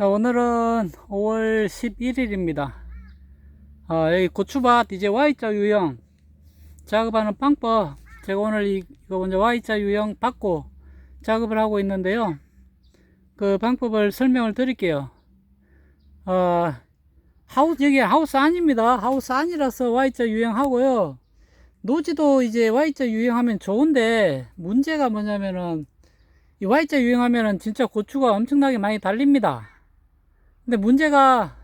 자, 오늘은 5월 11일입니다. 아, 여기 고추밭 이제 Y자 유형 작업하는 방법 제가 오늘 이- 이거 먼저 Y자 유형 받고 작업을 하고 있는데요. 그 방법을 설명을 드릴게요. 어, 하우스 여기 하우스 안입니다. 하우스 안이라서 Y자 유형하고요. 노지도 이제 Y자 유형하면 좋은데 문제가 뭐냐면은 이 Y자 유형하면은 진짜 고추가 엄청나게 많이 달립니다. 근데 문제가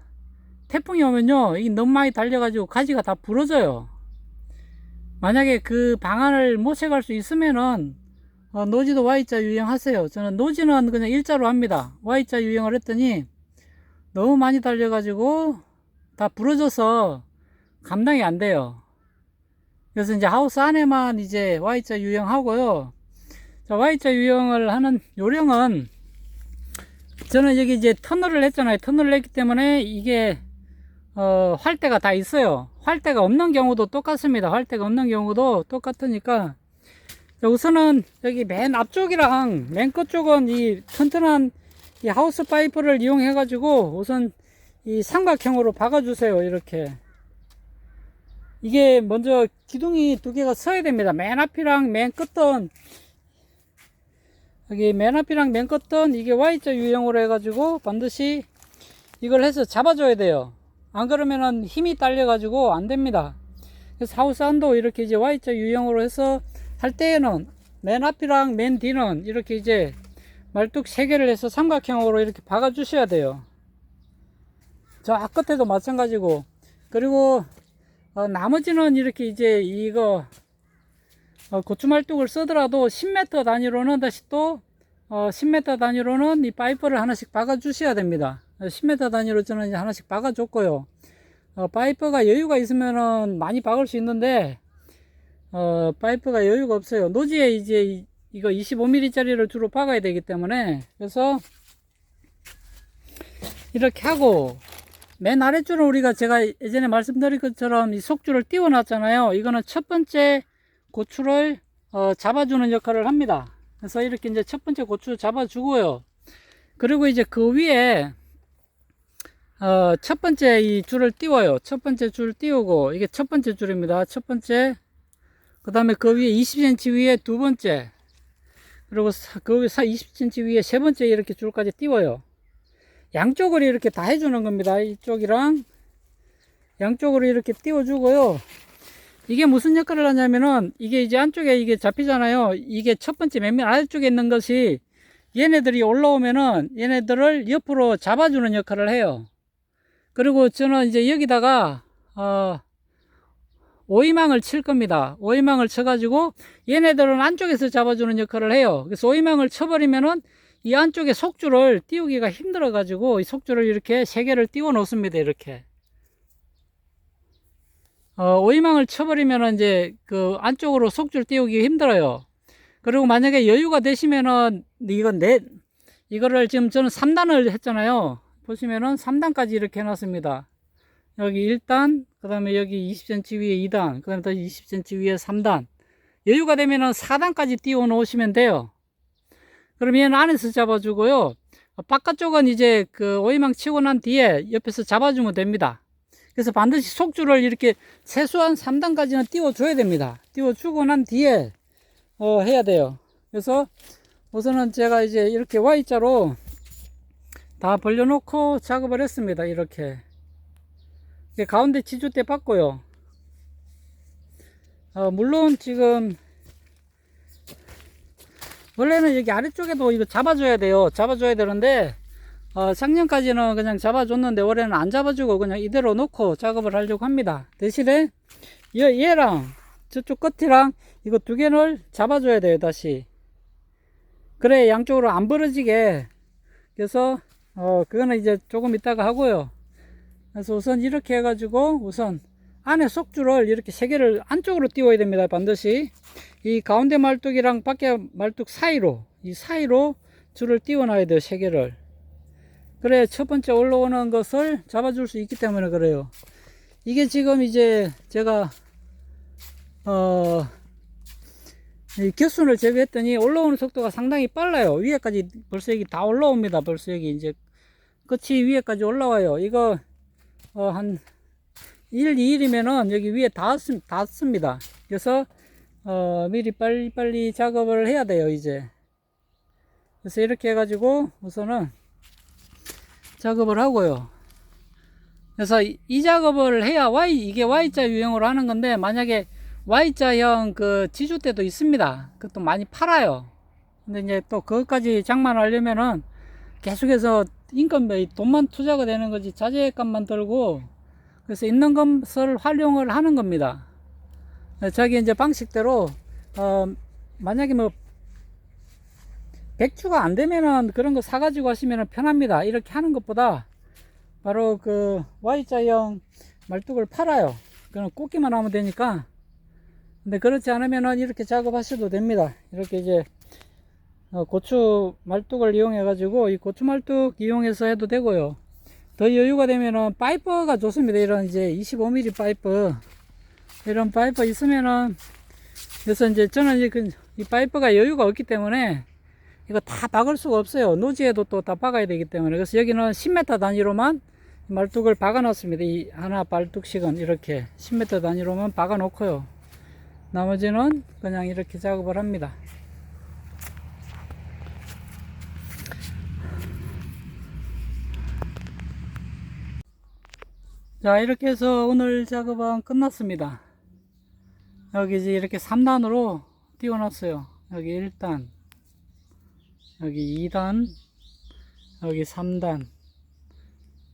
태풍이 오면요, 이게 너무 많이 달려가지고 가지가 다 부러져요. 만약에 그 방안을 모색할 수 있으면은 어, 노지도 Y자 유형하세요. 저는 노지는 그냥 일자로 합니다. Y자 유형을 했더니 너무 많이 달려가지고 다 부러져서 감당이 안 돼요. 그래서 이제 하우스 안에만 이제 Y자 유형하고요. 자, Y자 유형을 하는 요령은 저는 여기 이제 터널을 했잖아요. 터널을 했기 때문에 이게 어, 활대가 다 있어요. 활대가 없는 경우도 똑같습니다. 활대가 없는 경우도 똑같으니까 자, 우선은 여기 맨 앞쪽이랑 맨 끝쪽은 이 튼튼한 이 하우스 파이프를 이용해 가지고 우선 이 삼각형으로 박아 주세요. 이렇게 이게 먼저 기둥이 두 개가 서야 됩니다. 맨 앞이랑 맨 끝은 여기 맨 앞이랑 맨 끝은 이게 Y자 유형으로 해가지고 반드시 이걸 해서 잡아줘야 돼요. 안 그러면은 힘이 딸려가지고 안 됩니다. 그래서 하우스 안도 이렇게 이제 Y자 유형으로 해서 할 때에는 맨 앞이랑 맨 뒤는 이렇게 이제 말뚝 세 개를 해서 삼각형으로 이렇게 박아 주셔야 돼요. 저 앞끝에도 마찬가지고 그리고 어, 나머지는 이렇게 이제 이거 어, 고추 말뚝을 쓰더라도 10m 단위로는 다시 또 어, 10m 단위로는 이 파이프를 하나씩 박아 주셔야 됩니다. 10m 단위로 저는 이제 하나씩 박아 줬고요. 어, 파이프가 여유가 있으면은 많이 박을 수 있는데 어, 파이프가 여유가 없어요. 노지에 이제 이, 이거 25mm 짜리를 주로 박아야 되기 때문에 그래서 이렇게 하고 맨 아래줄은 우리가 제가 예전에 말씀드린 것처럼 이 속줄을 띄워 놨잖아요. 이거는 첫 번째 고추를 어, 잡아주는 역할을 합니다. 그래서 이렇게 이제 첫 번째 고추 잡아주고요. 그리고 이제 그 위에 어, 첫 번째 이 줄을 띄워요. 첫 번째 줄 띄우고 이게 첫 번째 줄입니다. 첫 번째 그 다음에 그 위에 20cm 위에 두 번째 그리고 사- 그 위에 20cm 위에 세 번째 이렇게 줄까지 띄워요. 양쪽으로 이렇게 다 해주는 겁니다. 이쪽이랑 양쪽으로 이렇게 띄워주고요. 이게 무슨 역할을 하냐면은 이게 이제 안쪽에 이게 잡히잖아요. 이게 첫 번째 맨맨 아래쪽에 있는 것이 얘네들이 올라오면은 얘네들을 옆으로 잡아주는 역할을 해요. 그리고 저는 이제 여기다가 어 오이망을 칠 겁니다. 오이망을 쳐가지고 얘네들은 안쪽에서 잡아주는 역할을 해요. 그래서 오이망을 쳐버리면은 이 안쪽에 속줄을 띄우기가 힘들어가지고 이 속줄을 이렇게 세 개를 띄워 놓습니다. 이렇게. 어, 오이망을 쳐버리면은 이제 그 안쪽으로 속줄 띄우기 힘들어요. 그리고 만약에 여유가 되시면은 이건 넷, 이거를 지금 저는 3단을 했잖아요. 보시면은 3단까지 이렇게 해놨습니다. 여기 1단, 그 다음에 여기 20cm 위에 2단, 그 다음에 또 20cm 위에 3단. 여유가 되면은 4단까지 띄워 놓으시면 돼요. 얘는 안에서 잡아주고요. 바깥쪽은 이제 그 오이망 치고 난 뒤에 옆에서 잡아주면 됩니다. 그래서 반드시 속줄을 이렇게 최소한 3단까지는 띄워줘야 됩니다. 띄워주고 난 뒤에 어, 해야 돼요. 그래서 우선은 제가 이제 이렇게 Y자로 다 벌려놓고 작업을 했습니다. 이렇게. 가운데 지주대 받고요. 어, 물론 지금 원래는 여기 아래쪽에도 이거 잡아줘야 돼요. 잡아줘야 되는데 어, 작년까지는 그냥 잡아줬는데 올해는 안 잡아주고 그냥 이대로 놓고 작업을 하려고 합니다. 대신에 얘, 얘랑 저쪽 끝이랑 이거 두 개를 잡아줘야 돼요. 다시. 그래 양쪽으로 안 벌어지게 그래서 어 그거는 이제 조금 이따가 하고요. 그래서 우선 이렇게 해가지고 우선 안에 속줄을 이렇게 세 개를 안쪽으로 띄워야 됩니다. 반드시 이 가운데 말뚝이랑 밖에 말뚝 사이로 이 사이로 줄을 띄워놔야 돼요. 세 개를. 그래 첫 번째 올라오는 것을 잡아줄 수 있기 때문에 그래요. 이게 지금 이제 제가 어, 이 겨순을 제거했더니 올라오는 속도가 상당히 빨라요. 위에까지 벌써 여기 다 올라옵니다. 벌써 여기 이제 끝이 위에까지 올라와요. 이거 어, 한 1, 2일이면은 여기 위에 닿았, 닿습니다. 그래서 어, 미리 빨리빨리 작업을 해야 돼요, 이제. 그래서 이렇게 해가지고 우선은 작업을 하고요. 그래서 이, 이 작업을 해야 Y, 이게 Y자 유형으로 하는 건데, 만약에 Y자형 그 지주대도 있습니다. 그것도 많이 팔아요. 근데 이제 또 그것까지 장만하려면은 계속해서 인건, 돈만 투자가 되는 거지 자재값만 들고, 그래서 있는 것을 활용을 하는 겁니다. 자기 이제 방식대로, 어, 만약에 뭐, 백주가 안 되면은 그런 거 사가지고 하시면 편합니다. 이렇게 하는 것보다 바로 그 Y자형 말뚝을 팔아요. 그럼 꽂기만 하면 되니까. 근데 그렇지 않으면은 이렇게 작업하셔도 됩니다. 이렇게 이제 어, 고추 말뚝을 이용해 가지고 이 고추 말뚝 이용해서 해도 되고요. 더 여유가 되면은 파이퍼가 좋습니다. 이런 이제 25mm 파이프 이런 파이프 있으면은 그래서 이제 저는 그, 이 파이프가 여유가 없기 때문에 이거 다 박을 수가 없어요. 노지에도 또 다 박아야 되기 때문에. 그래서 여기는 10m 단위로만 말뚝을 박아 놨습니다. 이 하나 말뚝씩은 이렇게 10m 단위로만 박아 놓고요. 나머지는 그냥 이렇게 작업을 합니다. 자, 이렇게 해서 오늘 작업은 끝났습니다. 여기 이제 이렇게 3단으로 띄워놨어요. 여기 1단, 여기 2단, 여기 3단.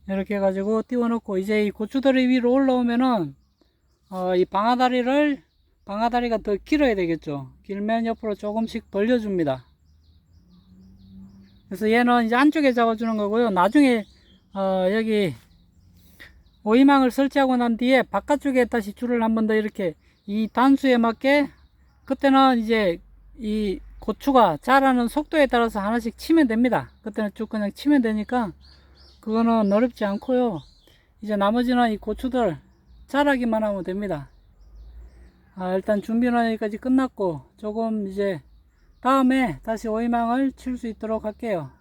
이렇게 해가지고 띄워놓고, 이제 이 고추다리 위로 올라오면은, 어, 이 방아다리를, 방아다리가 더 길어야 되겠죠. 길면 옆으로 조금씩 벌려줍니다. 그래서 얘는 이제 안쪽에 잡아주는 거고요. 나중에, 어, 여기, 오이망을 설치하고 난 뒤에 바깥쪽에 다시 줄을 한 번 더 이렇게 이 단수에 맞게 그때는 이제 이 고추가 자라는 속도에 따라서 하나씩 치면 됩니다. 그때는 쭉 그냥 치면 되니까 그거는 어렵지 않고요. 이제 나머지는 이 고추들 자라기만 하면 됩니다. 아, 일단 준비는 여기까지 끝났고 조금 이제 다음에 다시 오이망을 칠 수 있도록 할게요.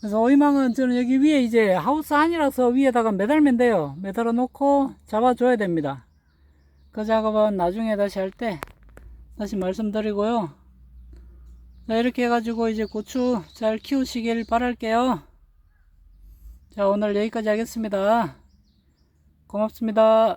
그래서 오이망은 저는 여기 위에 이제 하우스 안이라서 위에다가 매달면 돼요. 매달아 놓고 잡아줘야 됩니다. 그 작업은 나중에 다시 할 때 다시 말씀드리고요. 자, 이렇게 해가지고 이제 고추 잘 키우시길 바랄게요. 자, 오늘 여기까지 하겠습니다. 고맙습니다.